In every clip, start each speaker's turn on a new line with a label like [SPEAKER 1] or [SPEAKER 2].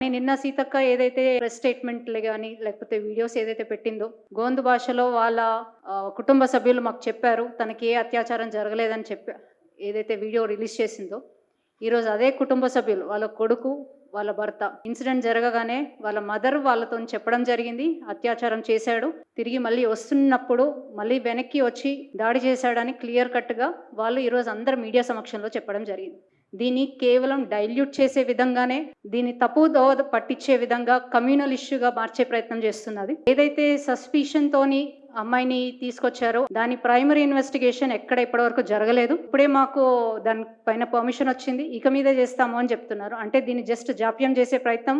[SPEAKER 1] నేను నిన్న సీతక్క ఏదైతే ప్రెస్ స్టేట్మెంట్లు కానీ లేకపోతే వీడియోస్ ఏదైతే పెట్టిందో గోందు భాషలో వాళ్ళ కుటుంబ సభ్యులు మాకు చెప్పారు. తనకి ఏ అత్యాచారం జరగలేదని చెప్పా ఏదైతే వీడియో రిలీజ్ చేసిందో ఈరోజు అదే కుటుంబ సభ్యులు వాళ్ళ కొడుకు వాళ్ళ భర్త. ఇన్సిడెంట్ జరగగానే వాళ్ళ మదర్ వాళ్ళతో చెప్పడం జరిగింది. అత్యాచారం చేశాడు. తిరిగి మళ్ళీ వస్తున్నప్పుడు మళ్ళీ వెనక్కి వచ్చి దాడి చేశాడని క్లియర్ కట్గా వాళ్ళు ఈరోజు అందరు మీడియా సమక్షంలో చెప్పడం జరిగింది. దీన్ని కేవలం డైల్యూట్ చేసే విధంగానే దీన్ని తప్పు దోవ పట్టించే విధంగా కమ్యూనల్ ఇష్యూగా మార్చే ప్రయత్నం చేస్తున్నది. ఏదైతే సస్పిషన్ తోని అమ్మాయిని తీసుకొచ్చారో దాని ప్రైమరీ ఇన్వెస్టిగేషన్ ఎక్కడ ఇప్పటివరకు జరగలేదు. ఇప్పుడే మాకు దాని పైన పర్మిషన్ వచ్చింది. ఇక మీదే చేస్తాము అని చెప్తున్నారు. అంటే దీన్ని జస్ట్ జాప్యం చేసే ప్రయత్నం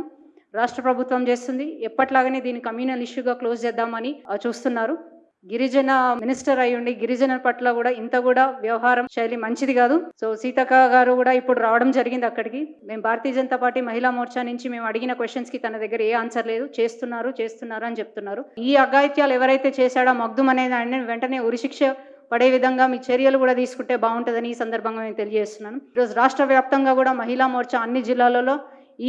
[SPEAKER 1] రాష్ట్ర ప్రభుత్వం చేస్తుంది. ఎప్పట్లాగానే దీన్ని కమ్యూనల్ ఇష్యూగా క్లోజ్ చేద్దామని ఆ, చూస్తున్నారు. గిరిజన మినిస్టర్ అయ్యుండి గిరిజన పట్ల కూడా ఇంత కూడా వ్యవహారం శైలి మంచిది కాదు. సో సీతక్క గారు కూడా ఇప్పుడు రావడం జరిగింది అక్కడికి. మేము భారతీయ జనతా పార్టీ మహిళా మోర్చా నుంచి మేము అడిగిన క్వశ్చన్స్కి తన దగ్గర ఏ ఆన్సర్ లేదు. చేస్తున్నారు చేస్తున్నారు అని చెప్తున్నారు. ఈ అఘాయిత్యాలు ఎవరైతే చేశాడో మగ్దుం అనే ఆయన వెంటనే ఉరిశిక్ష పడే విధంగా మీ చర్యలు కూడా తీసుకుంటే బాగుంటుందని ఈ సందర్భంగా నేను తెలియజేస్తున్నాను. ఈరోజు రాష్ట్ర వ్యాప్తంగా కూడా మహిళా మోర్చా అన్ని జిల్లాలలో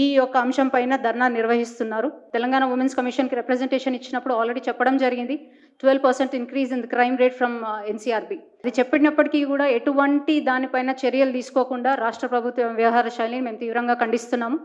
[SPEAKER 1] ఈ యొక్క అంశం పైన ధర్నా నిర్వహిస్తున్నారు. తెలంగాణ ఉమెన్స్ కమిషన్కి రిప్రజెంటేషన్ ఇచ్చినప్పుడు ఆల్రెడీ చెప్పడం జరిగింది. Twelve percent increase in the crime rate from NCRB అది చెప్పినప్పటికీ కూడా ఎటువంటి దానిపైన చర్యలు తీసుకోకుండా రాష్ట్ర ప్రభుత్వ వ్యవహార శైలిని మేము తీవ్రంగా ఖండిస్తున్నాము.